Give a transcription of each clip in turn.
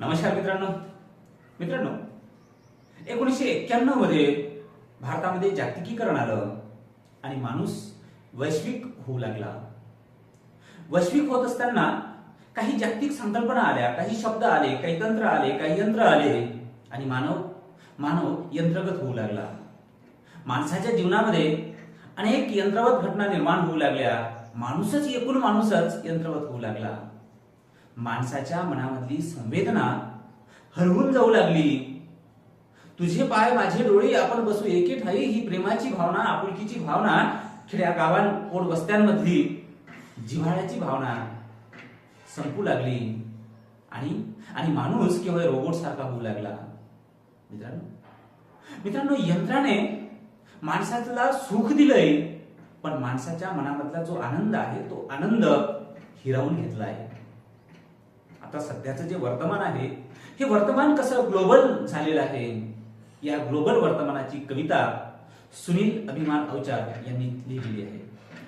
नमस्कार मित्रांनो. मित्रांनो एकोणीसशे एक्क्याण्णवमध्ये भारतामध्ये जागतिकीकरण आलं आणि माणूस वैश्विक होऊ लागला. वैश्विक होत असताना काही जागतिक संकल्पना आल्या काही शब्द आले काही तंत्र आले काही यंत्र आले आणि मानव मानव यंत्रगत होऊ लागला. माणसाच्या जीवनामध्ये अनेक यंत्रवत घटना निर्माण होऊ लागल्या. माणूसच एकूण माणूसच यंत्रवत होऊ लागला. माणसाच्या मनामधली संवेदना हरवून जाऊ लागली. तुझे पाय माझे डोळे आपण बसू एके ठाई ही प्रेमाची भावना आपुलकीची भावना खेड्या गावां पोट वस्त्यांमधली जिव्हाळ्याची भावना संपू लागली. आणि आणि माणूस केवळ रोबोट सारखा होऊ लागला. मित्रांनो मित्रांनो यंत्राने माणसाला सुख दिलंय पण माणसाच्या मनामधला जो आनंद आहे तो आनंद हिरावून घेतला आहे आता सध्याचं जे वर्तमान आहे हे वर्तमान कसं ग्लोबल झालेलं आहे? या ग्लोबल वर्तमानाची कविता सुनील अभिमान अवचार यांनी लिहिलेली आहे.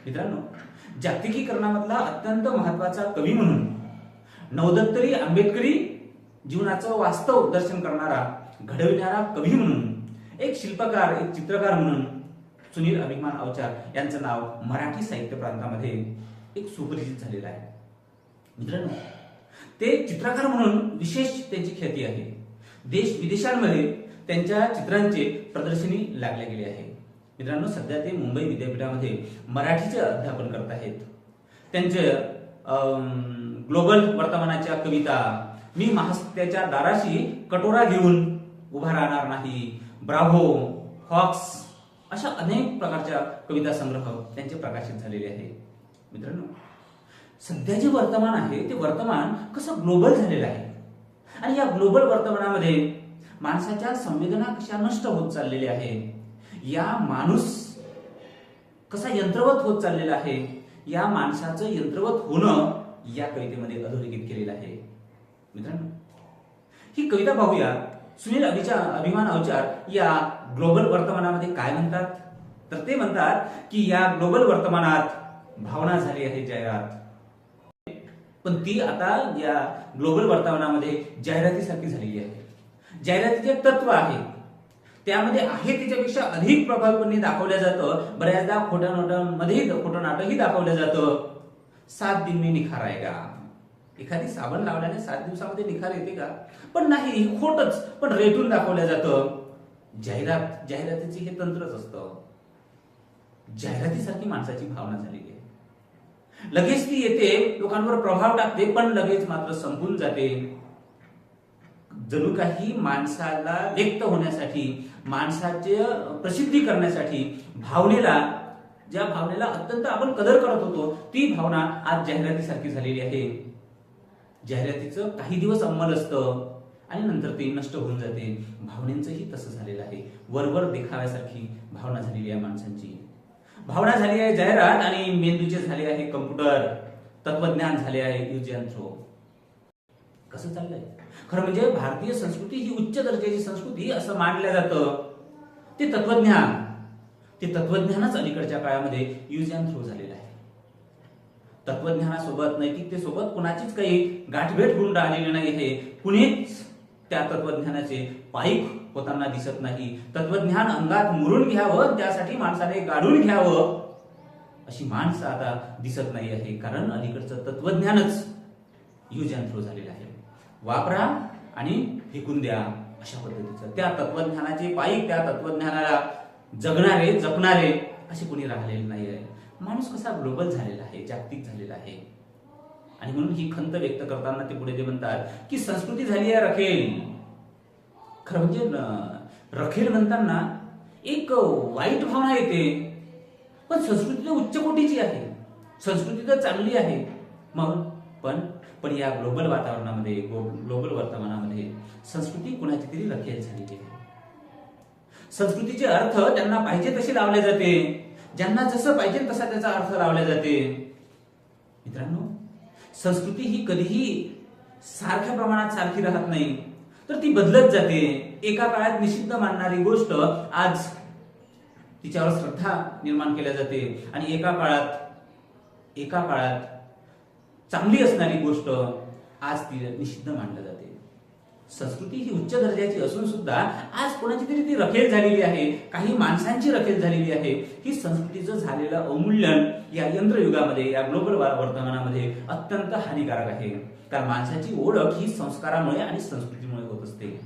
मित्रांनो जागतिकीकरणामधला अत्यंत महत्त्वाचा कवी म्हणून नवदत्तरी आंबेडकरी जीवनाचं वास्तव दर्शन करणारा घडविणारा कवी म्हणून एक शिल्पकार एक चित्रकार म्हणून सुनील अभिमान अवचार यांचं नाव मराठी साहित्य प्रांतामध्ये एक सुपरिचित झालेलं आहे. मित्रांनो ते चित्रकार म्हणून विशेष त्यांची ख्याती आहे. देश विदेशांमध्ये त्यांच्या चित्रांचे प्रदर्शनी लागले गेले आहे. मित्रांनो सध्या ते मुंबई विद्यापीठामध्ये मराठीचे अध्यापन करत आहेत. त्यांचे ग्लोबल वर्तमानाच्या कविता मी महासत्याच्या दाराशी कटोरा घेऊन उभा राहणार नाही ब्राव्हो हॉक्स अशा अनेक प्रकारच्या कविता संग्रह त्यांचे प्रकाशित झालेले आहे. मित्रांनो सध्या जे वर्तमान आहे ते वर्तमान कसं ग्लोबल झालेलं आहे? आणि या ग्लोबल वर्तमानामध्ये माणसाच्या संवेदना कशा नष्ट होत चाललेल्या आहे या माणूस कसा यंत्रवत होत चाललेला आहे? या माणसाचं यंत्रवत होणं या कवितेमध्ये अधोरेखित केलेलं आहे. मित्रांनो ही कविता पाहूया. सुनील अभिचार अभिमान अवचार या ग्लोबल वर्तमानामध्ये काय म्हणतात? तर ते म्हणतात की या ग्लोबल वर्तमानात भावना झाली आहे जाहिरात पण ती आता या ग्लोबल वर्तमानामध्ये जाहिरातीसारखी झालेली आहे. जाहिरातीचे तत्व आहे. त्यामध्ये आहे त्याच्यापेक्षा अधिक प्रभावीपणे दाखवलं जातं. बऱ्याचदा खोट्या नोटांमध्ये खोटं नाटकही दाखवलं जातं. सात दिन मी निखार का? एखादी साबण लावल्याने सात दिवसामध्ये निखार येते का? पण नाही खोटच पण रेटून दाखवलं जातं. जाहिरात जाहिरातीचे हे तंत्रच असतं. जाहिरातीसारखी माणसाची भावना झालेली आहे. लगेच ती येते लोकांवर प्रभाव टाकते पण लगेच मात्र संपून जाते. जणू काही माणसाला व्यक्त होण्यासाठी माणसाचे प्रसिद्धी करण्यासाठी भावनेला ज्या भावनेला अत्यंत आपण कदर करत होतो ती भावना आज जाहिरातीसारखी झालेली आहे. जाहिरातीचं काही दिवस अंमल असतं आणि नंतर ते नष्ट होऊन जाते. भावनेचंही तसं झालेलं आहे. वरवर देखाव्यासारखी भावना झालेली आहे माणसांची. भावना झाली आहे जाहिरात आणि मेंदूचे झाले आहे कम्प्युटर तत्वज्ञान झाले आहे युजियांचो कसं चाललंय? खरं म्हणजे भारतीय संस्कृती ही उच्च दर्जाची संस्कृती असं मानलं जातं. ते तत्वज्ञान. ते तत्वज्ञानच अलीकडच्या काळामध्ये यूज अँड थ्रो झालेलं आहे. तत्वज्ञानासोबत नैतिकतेसोबत कुणाचीच काही गाठभेट होऊन राहिलेली नाही आहे. कुणीच त्या तत्वज्ञानाचे पाईक होताना दिसत नाही. तत्वज्ञान अंगात मुरून घ्यावं त्यासाठी माणसाने गाडून घ्यावं. अशी माणसं आता दिसत नाही आहे कारण अलीकडचं तत्वज्ञानच यूज अँड थ्रो झालेलं आहे. वापरा आणि फेकून द्या अशा पद्धतीचं. त्या तत्वज्ञानाचे पायी त्या तत्वज्ञानाला जगणारे जपणारे असे कोणी राहिलेले नाही आहे. माणूस कसा ग्लोबल झालेला आहे जागतिक झालेला आहे? आणि म्हणून ही खंत व्यक्त करताना ते पुढे ते म्हणतात की संस्कृती झाली आहे रखेल. खरं म्हणजे रखेल म्हणताना एक वाईट भावना येते. पण संस्कृती तर उच्च कोटीची आहे. संस्कृती तर चांगली आहे. मग पण पण या ग्लोबल वातावरणामध्ये ग्लोबल वर्तमानामध्ये संस्कृती कुणाची तरी रखेल झालेली आहे. संस्कृतीचे अर्थ त्यांना पाहिजे तसे लावले जाते. ज्यांना जसं पाहिजे तसा त्याचा अर्थ लावला जाते. मित्रांनो संस्कृती ही कधीही सारख्या प्रमाणात सारखी राहत नाही. तर ती बदलत जाते. एका काळात निषिद्ध मानणारी गोष्ट आज तिच्यावर श्रद्धा निर्माण केल्या जाते. आणि एका काळात एका काळात चांगली असणारी गोष्ट आज ती निषिद्ध मानल्या जाते. संस्कृती ही उच्च दर्जाची असून सुद्धा आज कोणाची तरी ती रखेल झालेली आहे. काही माणसांची रखेल झालेली आहे. ही संस्कृतीचं झालेलं अवमूल्यन या यंत्रयुगामध्ये या ग्लोबल वर्तमानामध्ये अत्यंत हानिकारक आहे. कारण माणसाची ओळख ही संस्कारामुळे आणि संस्कृती होत असते.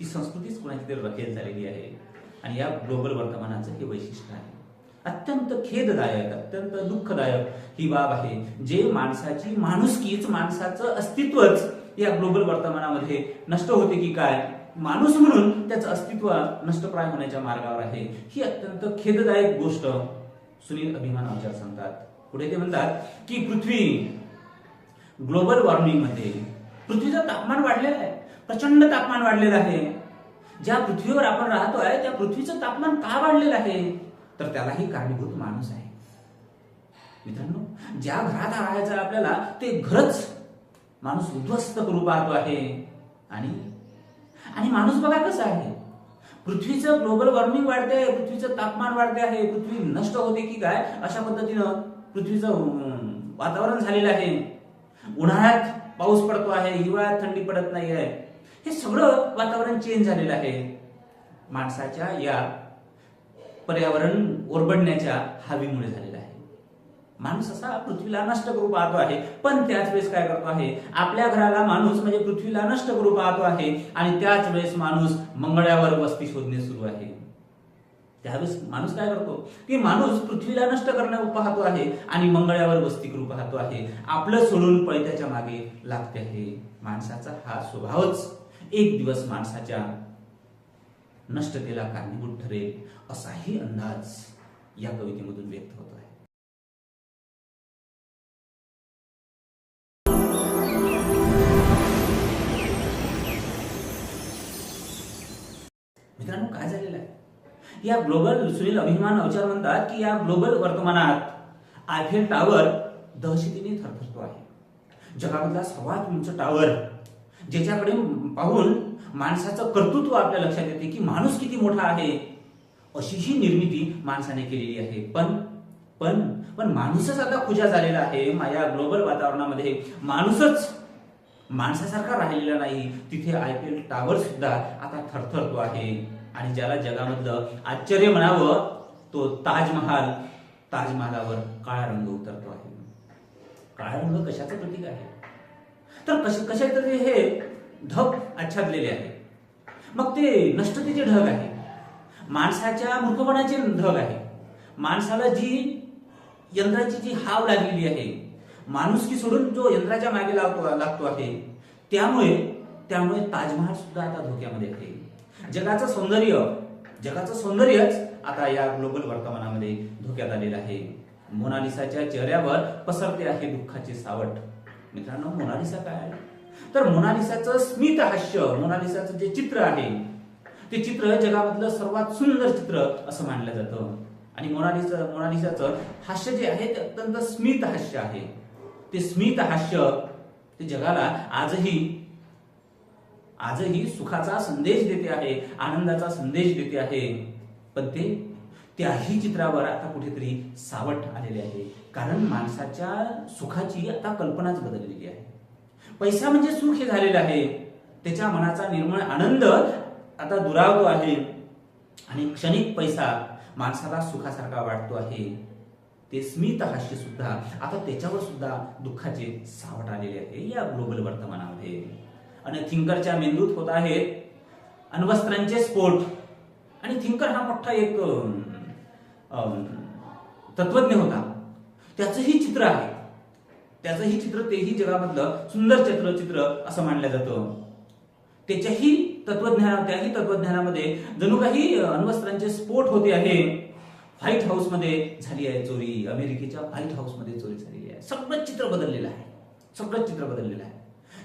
ती संस्कृतीच कोणाची तरी रखेल झालेली आहे. आणि या ग्लोबल वर्तमानाचं हे वैशिष्ट्य आहे. अत्यंत खेददायक अत्यंत दुःखदायक ही बाब आहे. जे माणसाची माणुसकीच माणसाचं अस्तित्वच या ग्लोबल वर्तमानामध्ये नष्ट होते की काय? माणूस म्हणून त्याचं अस्तित्व नष्टप्राय होण्याच्या मार्गावर आहे. ही अत्यंत खेददायक गोष्ट सुनील अभिमान आचार सांगतात. पुढे ते म्हणतात की पृथ्वी ग्लोबल वॉर्मिंगमध्ये पृथ्वीचं तापमान वाढलेलं आहे. प्रचंड तापमान वाढलेलं आहे. ज्या पृथ्वीवर आपण राहतोय त्या पृथ्वीचं तापमान का वाढलेलं आहे? तर त्यालाही कारणीभूत माणूस आहे. मित्रांनो ज्या घरात राहायचं आपल्याला ते घरच माणूस उद्ध्वस्त करू पाहतो आहे. आणि आणि माणूस बघा कसं आहे. पृथ्वीचं ग्लोबल वॉर्मिंग वाढते पृथ्वीचं तापमान वाढते आहे. पृथ्वी नष्ट होते की काय? अशा पद्धतीनं पृथ्वीचं वातावरण झालेलं आहे. उन्हाळ्यात पाऊस पडतो आहे हिवाळ्यात थंडी पडत नाही आहे हे सगळं वातावरण चेंज झालेलं आहे. माणसाच्या या पर्यावरण ओरबडण्याच्या हवीमुळे झालेलं आहे. माणूस असा पृथ्वीला नष्ट करू पाहतो आहे पण त्याच वेळेस काय करतो आहे? आपल्या घराला माणूस म्हणजे पृथ्वीला नष्ट करू पाहतो आहे आणि त्याच वेळेस माणूस मंगळावर वस्ती शोधणे सुरू आहे. त्यावेळेस माणूस काय करतो? की माणूस पृथ्वीला नष्ट करण्या पाहतो आहे आणि मंगळावर वस्ती करू पाहतो आहे. आपलं सोडून पळत्याच्या मागे लागते आहे. माणसाचा हा स्वभावच एक दिवस माणसाच्या नष्टतेला कारणीभूत ठरेल असाही अंदाज या कवितेमधून व्यक्त होतो आहे. मित्रांनो काय झालेलं आहे? या ग्लोबल सुनील अभिमान अवचार म्हणतात की या ग्लोबल वर्तमानात आयफेल टावर दहशतीने थरथरतो आहे. जगामधला सर्वात उंच टावर ज्याच्याकडे पाहून माणसाचं कर्तृत्व आपल्या लक्षात येते की माणूस किती मोठा आहे अशी ही निर्मिती माणसाने केलेली आहे. पण पण पण माणूसच आता खुजा झालेला आहे माझ्या ग्लोबल वातावरणामध्ये. माणूसच माणसासारखा राहिलेला नाही. तिथे आय पी टावर सुद्धा आता थरथरतो आहे. आणि ज्याला जगामधलं आश्चर्य म्हणावं तो ताजमहाल ताजमहालावर काळा रंग उतरतो आहे. काळा रंग कशाचं प्रतीक आहे? तर कशा कशा तरी हे ढग आच्छादलेले आहे. मग ते नष्टतेचे ढग आहे. माणसाच्या मूर्खपणाचे ढग आहे. माणसाला जी यंत्राची जी हाव लागलेली आहे माणुसकी सोडून जो यंत्राच्या मागे लागतो लागतो आहे त्यामुळे त्यामुळे ताजमहाल सुद्धा आता धोक्यामध्ये आहे. जगाचं सौंदर्य जगाचं सौंदर्यच आता या ग्लोबल वर्तमानामध्ये धोक्यात आलेलं आहे. मोनालिसाच्या चेहऱ्यावर पसरते आहे दुःखाचे सावट. मित्रांनो मोनालिसा काय आहे? तर मोनालिसाचं स्मित हास्य मोनालिसाचं जे चित्र आहे ते चित्र जगामधलं सर्वात सुंदर चित्र असं मानलं जातं. आणि मोनालिसा मोनालिसाचं हास्य जे आहे ते अत्यंत स्मित हास्य आहे. ते स्मित हास्य ते जगाला आजही आजही सुखाचा संदेश देते आहे आनंदाचा संदेश देते आहे. पण ते त्याही चित्रावर आता कुठेतरी सावट आलेले आहे. कारण माणसाच्या सुखाची आता कल्पनाच बदललेली आहे. पैसा म्हणजे सुख हे झालेलं आहे. त्याच्या मनाचा निर्मळ आनंद आता दुरावतो आहे. आणि क्षणिक पैसा माणसाला सुखासारखा वाटतो आहे. ते स्मित हास्य सुद्धा आता त्याच्यावर सुद्धा दुःखाचे सावट आलेले आहे या ग्लोबल वर्तमानामध्ये. आणि थिंकरच्या मेंदूत होत आहेत अण्वस्त्रांचे स्फोट. आणि थिंकर हा मोठा एक तत्वज्ञ होता. त्याचंही चित्र आहे. त्याचंही चित्र तेही जगामधलं सुंदर चित्र चित्र असं मानलं जातं. त्याच्याही तत्वज्ञाना त्याही तत्वज्ञानामध्ये जणू काही अण्वस्त्रांचे स्फोट होते आहे. व्हाईट हाऊसमध्ये झाली आहे चोरी. अमेरिकेच्या व्हाईट हाऊसमध्ये चोरी झालेली आहे. सगळं चित्र बदललेलं आहे. सगळं चित्र बदललेलं आहे.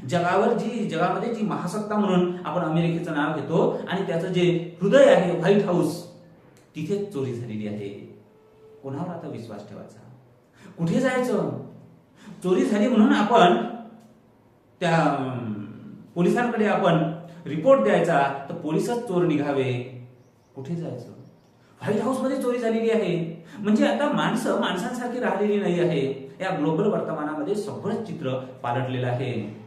जगावर जी जगामध्ये जी महासत्ता म्हणून आपण अमेरिकेचं नाव घेतो आणि त्याचं जे हृदय आहे व्हाईट हाऊस तिथे चोरी झालेली आहे. कोणावर आता विश्वास ठेवायचा? कुठे जायचं? चोरी झाली म्हणून आपण त्या पोलिसांकडे आपण रिपोर्ट द्यायचा तर पोलिसच चोर निघावे. कुठे जायचं? व्हाईट हाऊसमध्ये चोरी झालेली आहे. म्हणजे आता माणसं माणसांसारखी राहिलेली नाही आहे. या ग्लोबल वर्तमानामध्ये सगळंच चित्र पालटलेलं आहे.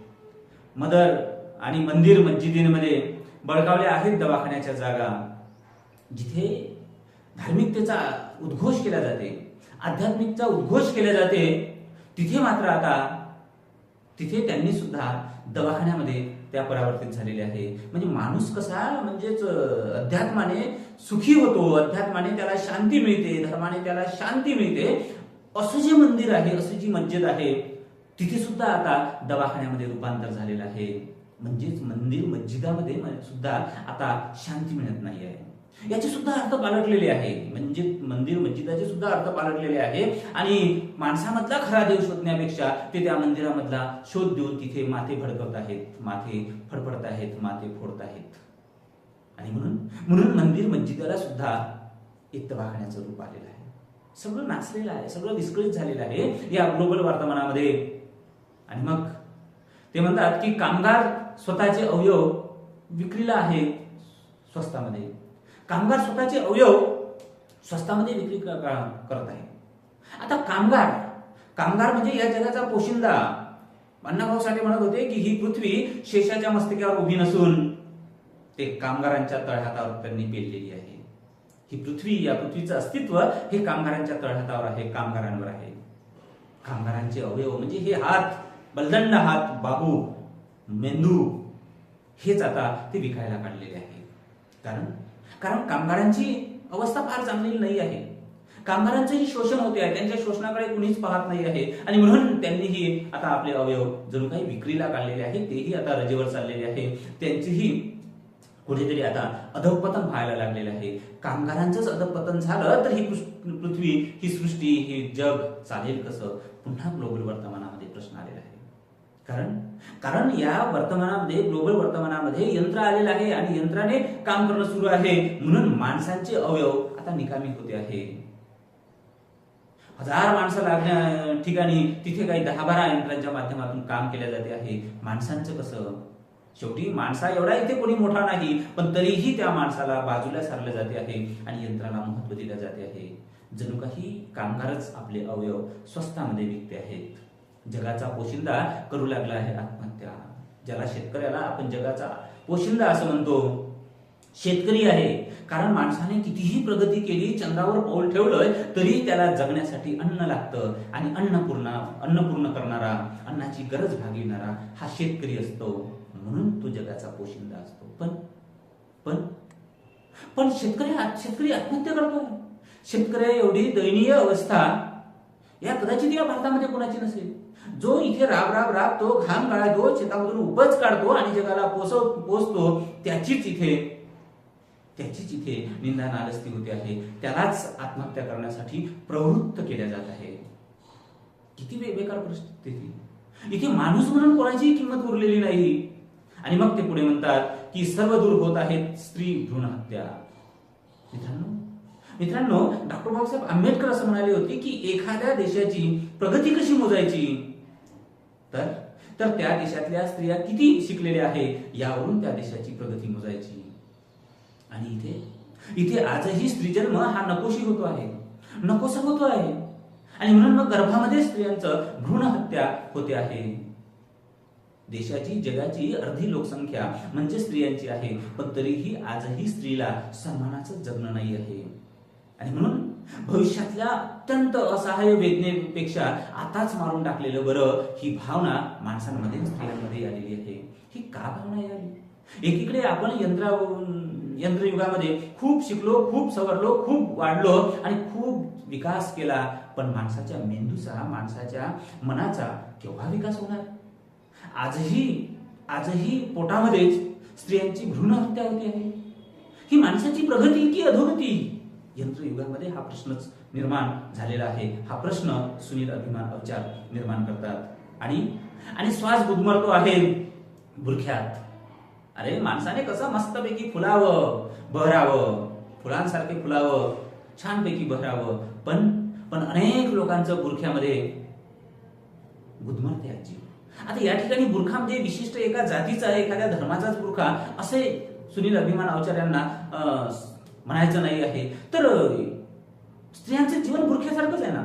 मदर आणि मंदिर मस्जिदींमध्ये बळकावल्या आहेत दवाखान्याच्या जागा. जिथे धार्मिकतेचा उद्घोष केला जाते आध्यात्मिकचा उद्घोष केला जाते तिथे मात्र आता तिथे त्यांनी सुद्धा दवाखान्यामध्ये त्या परावर्तित झालेले आहे. म्हणजे माणूस कसा म्हणजेच अध्यात्माने सुखी होतो अध्यात्माने त्याला शांती मिळते धर्माने त्याला शांती मिळते असं जे मंदिर आहे असं जी मस्जिद आहे तिथे सुद्धा आता दवाखान्यामध्ये रूपांतर झालेलं आहे. म्हणजेच मंदिर मस्जिदामध्ये म- सुद्धा आता शांती मिळत नाही आहे. याचे सुद्धा अर्थ पालटलेले आहे. म्हणजे मंदिर मस्जिदाचे सुद्धा अर्थ पालटलेले आहे. आणि माणसामधला खरा देव शोधण्यापेक्षा ते त्या मंदिरामधला शोध देऊन तिथे माथे भडकवत आहेत. माथे फडफडत आहेत माथे फोडत आहेत. आणि म्हणून म्हणून मंदिर मस्जिदाला सुद्धा इत्त दवाखान्याचं रूप आलेलं आहे. सगळं नाचलेलं आहे सगळं विस्कळीत झालेलं आहे या ग्लोबल वर्तमानामध्ये. आणि मग ते म्हणतात की कामगार स्वतःचे अवयव विक्रीला आहे स्वस्तामध्ये. कामगार स्वतःचे अवयव स्वस्तामध्ये विक्री करत आहे. आता कामगार कामगार म्हणजे या जगाचा पोशिंदा. अण्णाभाऊ साठे म्हणत होते की ही पृथ्वी शेषाच्या मस्तकावर उभी नसून ते कामगारांच्या तळहातावर त्यांनी पेललेली आहे. ही पृथ्वी या पृथ्वीचं अस्तित्व हे कामगारांच्या तळहातावर आहे कामगारांवर आहे. कामगारांचे अवयव म्हणजे हे हात बलदंड हात बाबू मेंदू हेच आता ते विकायला काढलेले आहे. कारण कारण कामगारांची अवस्था फार चांगली नाही आहे. कामगारांचंही शोषण होते आहे त्यांच्या शोषणाकडे कुणीच पाहत नाही आहे. आणि म्हणून त्यांनीही आता आपले अवयव जणू काही विक्रीला काढलेले आहे तेही आता रजेवर चाललेले आहे. त्यांचीही कुठेतरी आता अधपतन व्हायला लागलेलं आहे. कामगारांचंच अधपतन झालं तर ही पृथ्वी ही सृष्टी हे जग चालेल कसं? पुन्हा ग्लोबल वर्तमानामध्ये प्रश्न आलेला आहे. कारण? कारण या वर्तमानामध्ये ग्लोबल वर्तमानामध्ये यंत्र आलेलं आहे आणि यंत्राने काम करणं सुरू आहे. म्हणून माणसांचे अवयव आता निकामी होते आहे. हजार माणसं लागण्या ठिकाणी तिथे काही दहा बारा यंत्रांच्या माध्यमातून काम केले जाते आहे. माणसांचं कसं? शेवटी माणसा एवढा इथे कोणी मोठा नाही पण तरीही त्या माणसाला बाजूला सारलं जाते आहे आणि यंत्राला महत्त्व दिले जाते आहे. जणू काही कामगारच आपले अवयव स्वस्तामध्ये विकते आहेत. जगाचा पोशिंदा करू लागला आहे आत्महत्या. ज्याला शेतकऱ्याला आपण जगाचा पोशिंदा असं म्हणतो. शेतकरी आहे. कारण माणसाने कितीही प्रगती केली चंद्रावर पाऊल ठेवलंय तरी त्याला जगण्यासाठी अन्न लागतं. आणि अन्नपूर्णा अन्नपूर्ण करणारा अन्नाची गरज भागविणारा हा शेतकरी असतो. म्हणून तो जगाचा पोशिंदा असतो. पण पण पण शेतकरी शेतकरी आत्महत्या करतो शेतकऱ्या एवढी दयनीय अवस्था या कदाचित या भारतामध्ये कोणाची नसेल. जो इथे राब राब राब तो घाम गाळतो शेतामधून उपज काढतो आणि जगाला पोसव पोचतो त्याचीच इथे त्याचीच इथे निंदा नालस्ती होते आहे. त्यालाच आत्महत्या करण्यासाठी प्रवृत्त केल्या जात आहे. किती बेकार परिस्थिती इथे माणूस म्हणून कोणाचीही किंमत उरलेली नाही. आणि मग ते पुढे म्हणतात की सर्व दूर होत आहेत स्त्री भ्रूण हत्या. मित्रांनो मित्रांनो डॉक्टर बाबासाहेब आंबेडकर असं म्हणाले होते की एखाद्या देशाची प्रगती कशी मोजायची? तर तर त्या देशातल्या स्त्रिया किती शिकलेल्या आहे यावरून त्या देशाची प्रगती मोजायची. आणि इथे इथे आजही स्त्रीजन्म हा नकोशी होतो आहे. नकोसा होतो आहे. आणि म्हणून मग गर्भामध्ये स्त्रियांचं भ्रूण हत्या होते आहे. देशाची जगाची अर्धी लोकसंख्या म्हणजे स्त्रियांची आहे पण तरीही आजही स्त्रीला सन्मानाचं जगणं नाही आहे. आणि म्हणून भविष्यातल्या अत्यंत असहाय्य वेदनेपेक्षा आताच मारून टाकलेलं बरं ही भावना माणसांमध्ये स्त्रियांमध्ये आलेली आहे. ही का भावना आली एकीकडे आपण यंत्रा यंत्रयुगामध्ये खूप शिकलो खूप सवरलो खूप वाढलो आणि खूप विकास केला पण माणसाच्या मेंदूचा माणसाच्या मनाचा केव्हा विकास होणार? आजही आजही पोटामध्येच स्त्रियांची भ्रूण हत्या होती आहे. ही माणसाची प्रगती की अधोगती यंत्रयुगामध्ये हा प्रश्नच निर्माण झालेला आहे. हा प्रश्न सुनील अभिमान अवचार निर्माण करतात. आणि आणि श्वास गुदमरतो आहे बुरख्यात. अरे माणसाने कसं मस्तपैकी फुलावं बहरावं फुलांसारखे फुलावं छानपैकी बहरावं पण पण अनेक लोकांचं बुरख्यामध्ये गुदमरते आजी. आता या ठिकाणी बुरखा म्हणजे विशिष्ट एका जातीचा एखाद्या धर्माचाच बुरखा असे सुनील अभिमान अवचार्यांना अं, म्हणायचं नाही आहे. तर स्त्रियांचं जीवन बुरख्यासारखंच आहे ना?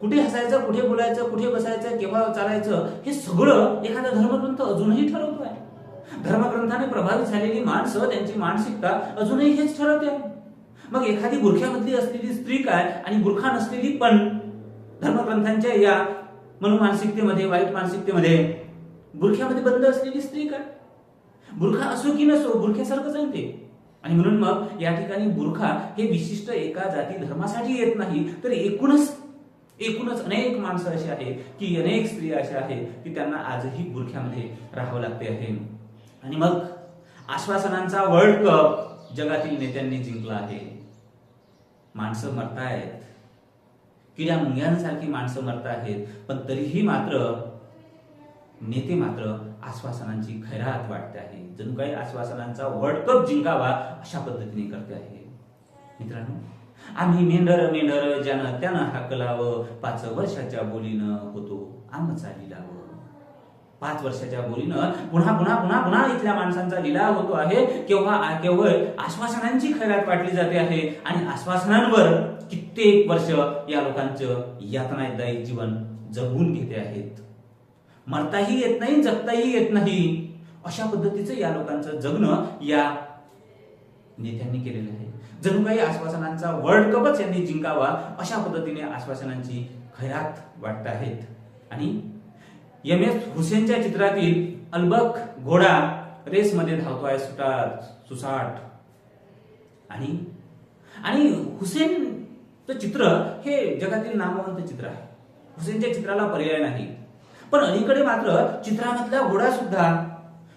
कुठे हसायचं कुठे बोलायचं कुठे बसायचं केव्हा चालायचं हे सगळं एखादा धर्मग्रंथ अजूनही ठरवतो आहे धर्मग्रंथाने प्रभावित झालेली माणसं त्यांची मानसिकता अजूनही हेच ठरवते. मग एखादी बुरख्यामधली असलेली स्त्री काय आणि बुरखा नसलेली पण धर्मग्रंथांच्या या मनोमानसिकतेमध्ये वाईट मानसिकतेमध्ये बुरख्यामध्ये बंद असलेली स्त्री काय? बुरखा असो की नसो बुरख्यासारखंच आहे ते. आणि म्हणून मग या ठिकाणी बुरखा हे विशिष्ट एका जाती धर्मासाठी येत नाही तर एकूणच एकूणच अनेक माणसं अशी आहेत की अनेक स्त्रिया अशा आहेत की त्यांना आजही बुरख्यामध्ये राहावं लागते आहे. आणि मग आश्वासनांचा वर्ल्ड कप जगातील नेत्यांनी जिंकला आहे. माणसं मरतायत. किड्या मुंग्यांसारखी माणसं मरत आहेत पण तरीही मात्र नेते मात्र आश्वासनांची खैरात वाटते आहे. जणू काही आश्वासनांचा वर्ल्ड कप जिंकावा अशा पद्धतीने करते आहे. मित्रांनो आम्ही मेंढर मेंढर ज्यानं त्यानं हाकलावं पाच वर्षाच्या बोलीनं होतो आमचा लिलावं. पाच वर्षाच्या बोलीनं पुन्हा पुन्हा पुन्हा पुन्हा इथल्या माणसांचा लिलाव होतो आहे. केव्हा केवळ आश्वासनांची खैरात वाटली जाते आहे आणि आश्वासनांवर कित्येक वर्ष या लोकांचं यातनादायी जीवन जगून घेते आहेत. मरताही येत नाही जगताही येत नाही. अशा पद्धतीचं या लोकांचं जगणं या नेत्यांनी केलेलं आहे. जणू काही आश्वासनांचा वर्ल्ड कपच यांनी जिंकावा अशा पद्धतीने आश्वासनांची खैरात वाटत आहेत. आणि एम एस हुसेनच्या चित्रातील अलबक घोडा रेसमध्ये धावतोय सुटात सुसाट. आणि आणि हुसेनचं चित्र हे जगातील नामवंत चित्र आहे. हुसेनच्या चित्राला पर्याय नाही. पण अलीकडे मात्र चित्रामधला घोडा सुद्धा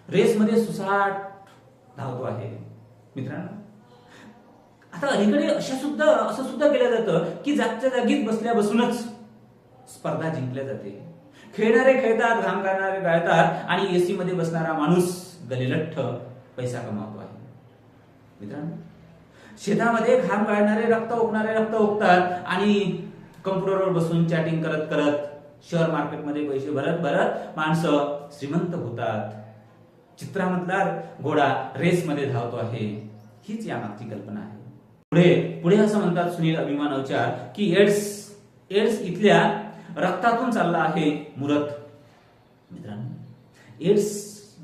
रेसमध्ये सुसाट धावतो आहे. मित्रांनो आता अलीकडे अशा सुद्धा असं सुद्धा केलं जातं की जागच्या जागीच बसल्या बसूनच स्पर्धा जिंकल्या जाते. खेळणारे खेळतात घाम करणारे गाळतात आणि एसी मध्ये बसणारा माणूस गलिलठ्ठ पैसा कमावतो आहे. मित्रांनो शेतामध्ये घाम गाळणारे रक्त ओकणारे रक्त ओकतात आणि कम्प्युटरवर बसून चॅटिंग करत करत शेअर मार्केटमध्ये पैसे भरत भरत माणसं श्रीमंत होतात. चित्रामधला घोडा रेसमध्ये धावतो आहे. हीच यामागची कल्पना आहे. पुढे पुढे असं म्हणतात सुनील अभिमान अवचार की एड्स एड्स इथल्या रक्तातून चालला आहे मुरत. मित्रांनो एड्स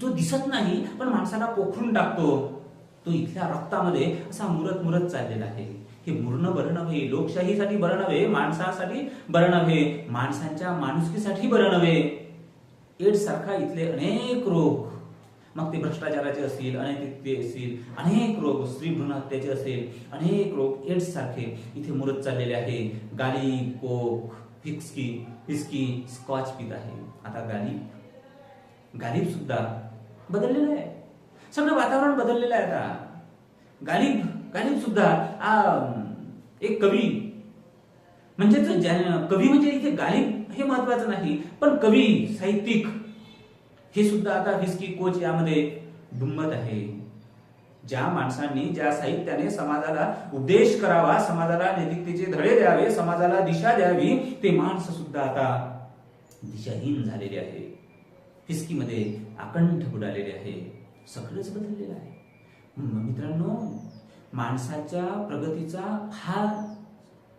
जो दिसत नाही पण माणसाला पोखरून टाकतो. तो इथल्या रक्तामध्ये असा मुरत मुरत चाललेला आहे. हे मुरणं बरं नव्हे लोकशाहीसाठी बरं नव्हे माणसासाठी बरं नव्हे माणसांच्या माणुसकीसाठी बरं नव्हे एड्स सारखा इथले अनेक रोग. मग ते भ्रष्टाचाराचे असतील अनैतिकते असतील अनेक रोग स्त्री भ्रूण हत्याचे असेल अनेक रोग एड्स सारखे इथे मुरत चाललेले आहे. गाली कोक फिक्सकी फिस्की स्कॉच पित आहे. आता गालिब गालिब सुद्धा बदललेलं आहे. सगळं वातावरण बदललेलं आहे आता. गालिब कारण सुद्धा आ, एक कवी म्हणजे कवी म्हणजे इथे गालिब हे महत्वाचं नाही पण कवी साहित्यिक हे सुद्धा आता हिस्की कोच यामध्ये डुंबत आहे. ज्या माणसांनी ज्या साहित्याने समाजाला उपदेश करावा समाजाला नैतिकतेचे धडे द्यावे समाजाला दिशा द्यावी ते माणसं सुद्धा आता दिशाहीन झालेले आहे. हिस्कीमध्ये आकंठ बुडालेले आहे. सगळंच बदललेलं आहे. मित्रांनो माणसाच्या प्रगतीचा हा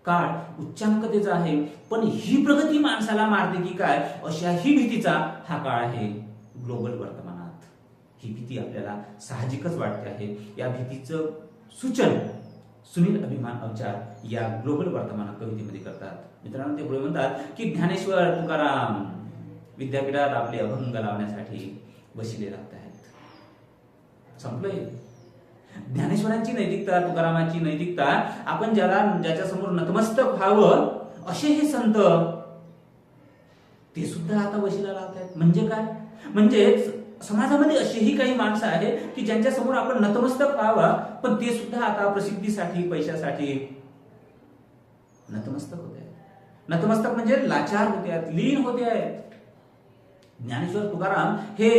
काळ उच्चांकतेचा आहे. पण ही प्रगती माणसाला मारते की काय? अशा ही भीतीचा हा काळ आहे ग्लोबल वर्तमानात. ही भीती आपल्याला साहजिकच वाटते आहे. या भीतीचं सूचन सुनील अभिमान अवचार या ग्लोबल वर्तमान कवितेमध्ये करतात. मित्रांनो ते पुढे म्हणतात की ज्ञानेश्वर तुकाराम विद्यापीठात आपले अभंग लावण्यासाठी बसिले लागत आहेत संपलंय. ज्ञानेश्वरांची नैतिकता तुकारामांची नैतिकता आपण ज्याला ज्याच्या समोर नतमस्तक व्हावं असे हे संत ते सुद्धा आता वशिला लावत आहेत म्हणजे काय? म्हणजेच समाजामध्ये अशीही काही माणसं आहेत की ज्यांच्या समोर आपण नतमस्तक व्हावा पण ते सुद्धा आता प्रसिद्धीसाठी पैशासाठी नतमस्तक होते नतमस्तक म्हणजे लाचार होते आहेत लीन होते आहेत. ज्ञानेश्वर तुकाराम हे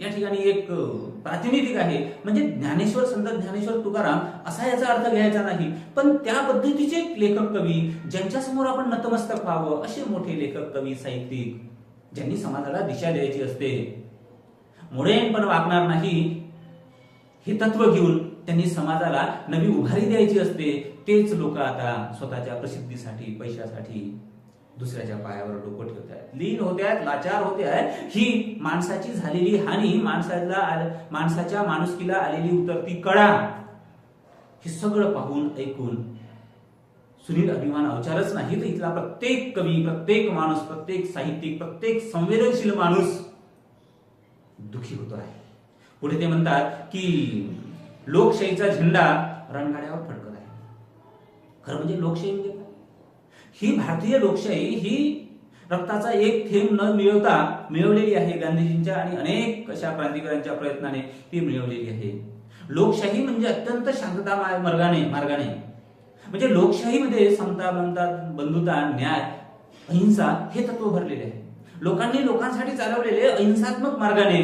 या ठिकाणी एक प्रातिनिधिक आहे. म्हणजे ज्ञानेश्वर संत ज्ञानेश्वर तुकाराम असा याचा अर्थ घ्यायचा नाही. पण त्या पद्धतीचे लेखक कवी ज्यांच्या समोर आपण नतमस्तक व्हावं असे मोठे लेखक कवी साहित्यिक ज्यांनी समाजाला दिशा द्यायची असते. मुळेन पण वागणार नाही. हे तत्व घेऊन त्यांनी समाजाला नवी उभारी द्यायची असते. तेच लोक आता स्वतःच्या प्रसिद्धीसाठी पैशासाठी दुसऱ्याच्या पायावर डोकं ठेवत आहेत. लीन होते आहेत लाचार होते आहेत. ही माणसाची झालेली हानी माणसाला माणसाच्या माणुसकीला आलेली उतरती कळा. हे सगळं पाहून ऐकून सुनील अभिमान अवचारच नाही. तर इथला प्रत्येक कवी प्रत्येक माणूस प्रत्येक साहित्यिक प्रत्येक संवेदनशील माणूस दुखी होतो आहे. पुढे ते म्हणतात की लोकशाहीचा झेंडा रणगाड्यावर फडकत आहे. खरं म्हणजे लोकशाही म्हणजे ही भारतीय लोकशाही ही रक्ताचा एक थेंब न मिळवता मिळवलेली आहे. गांधीजींच्या आणि अनेक अशा क्रांतिकारांच्या प्रयत्नाने ती मिळवलेली आहे. लोकशाही म्हणजे अत्यंत शांतता मार्गाने मार्गाने. म्हणजे लोकशाहीमध्ये समता बनता बंधुता न्याय अहिंसा हे तत्व भरलेले आहे. लोकांनी लोकांसाठी चालवलेले अहिंसात्मक मार्गाने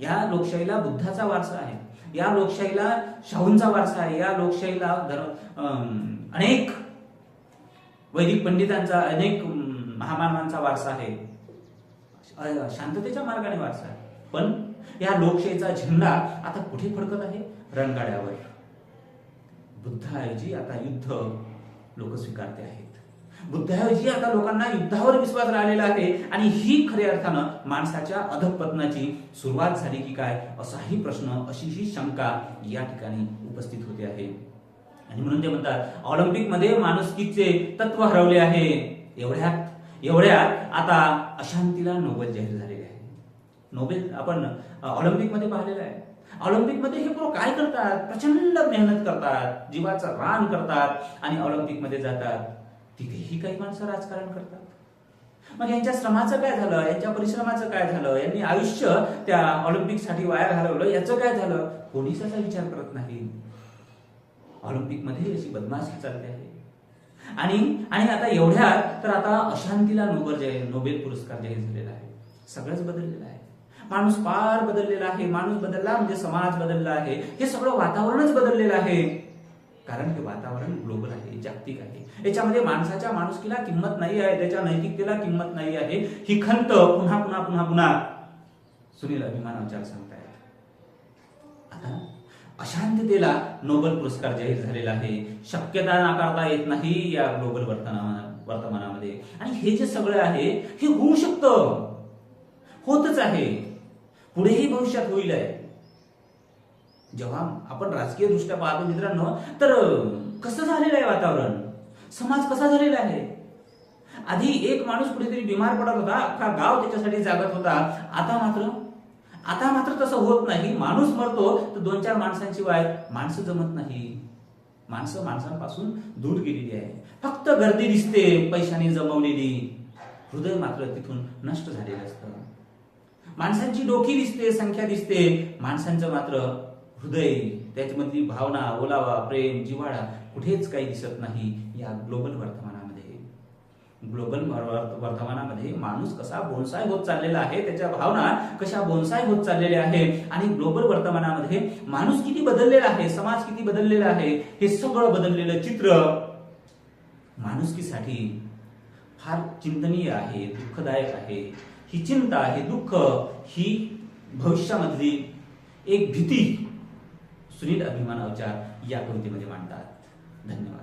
या लोकशाहीला बुद्धाचा वारसा आहे. या लोकशाहीला शाहूंचा वारसा आहे. या लोकशाहीला धर्म अनेक वैदिक पंडितांचा अनेक महामानवांचा वारसा आहे. शांततेच्या मार्गाने वारसा आहे. पण या लोकशाहीचा झेंडा आता कुठे फडकत आहे? रणगाड्यावर. बुद्धाऐवजी आता युद्ध लोक स्वीकारते आहेत. बुद्धाऐवजी आता लोकांना युद्धावर विश्वास राहिलेला आहे आणि ही खऱ्या अर्थानं माणसाच्या अधपतनाची सुरुवात झाली की काय असाही प्रश्न अशी ही शंका या ठिकाणी उपस्थित होते आहे. आणि म्हणून ते म्हणतात ऑलिम्पिकमध्ये माणुसकीचे तत्व हरवले आहे. एवढ्यात एवढ्यात आता अशांतीला नोबेल जाहीर झालेले आहे. नोबेल आपण ऑलिम्पिकमध्ये पाहिलेलं आहे. ऑलिम्पिकमध्ये हे पोरं काय करतात? प्रचंड मेहनत करतात जीवाचं रान करतात आणि ऑलिम्पिकमध्ये जातात. तिथेही काही माणसं राजकारण करतात. मग यांच्या श्रमाचं काय झालं? यांच्या परिश्रमाचं काय झालं? यांनी आयुष्य त्या ऑलिम्पिकसाठी वाया घालवलं? याचं काय झालं? कोणीच असा विचार करत नाही. ऑलिम्पिकमध्ये अशी बदमाशी चालते आहे. आणि आणि आता एवढ्यात तर आता अशांतीला नोबेल जाहीर नोबेल पुरस्कार जाहीर झालेला आहे. सगळंच बदललेलं आहे. माणूस फार बदललेला आहे. माणूस बदलला म्हणजे समाज बदलला आहे. हे सगळं वातावरणच बदललेलं आहे. कारण हे वातावरण ग्लोबल आहे जागतिक आहे. याच्यामध्ये माणसाच्या माणुसकीला किंमत नाही आहे त्याच्या नैतिकतेला किंमत नाही आहे. ही खंत पुन्हा पुन्हा पुन्हा पुन्हा सुनील अभिमानाचार सांगतायत. आता अशांततेला नोबेल पुरस्कार जाहीर झालेला आहे. शक्यता नाकारता येत नाही या ग्लोबल वर्तमाना वर्तमानामध्ये. आणि हे जे सगळं आहे हे होऊ शकतं. होतच आहे. पुढेही भविष्यात होईल आहे. जेव्हा आपण राजकीय दृष्ट्या पाहतो मित्रांनो तर कसं झालेलं आहे वातावरण? समाज कसा झालेला आहे? आधी एक माणूस कुठेतरी बिमार पडत होता अख्खा गाव त्याच्यासाठी जागत होता. आता मात्र आता मात्र तसं होत नाही. माणूस मरतो तर दोन चार माणसांशिवाय माणसं जमत नाही. माणसं माणसांपासून दूर गेलेली आहे. फक्त गर्दी दिसते पैशाने जमवलेली. हृदय मात्र तिथून नष्ट झालेलं असतं. माणसांची डोकी दिसते संख्या दिसते. माणसांचं मात्र हृदय त्याच्यामधली भावना ओलावा प्रेम जिव्हाळा कुठेच काही दिसत नाही या ग्लोबल वर्तमानात. ग्लोबल वर्तमानामध्ये माणूस कसा बोनसाय होत चाललेला आहे त्याच्या भावना कशा बोनसाय होत चाललेल्या आहे आणि ग्लोबल वर्तमानामध्ये माणूस किती बदललेला आहे समाज किती बदललेला आहे हे सगळं बदललेलं चित्र माणुसकीसाठी फार चिंतनीय आहे दुःखदायक आहे. ही चिंता हे दुःख ही भविष्यामधली एक भीती सुनील अभिमानावच्या या कवितेमध्ये मांडतात. धन्यवाद.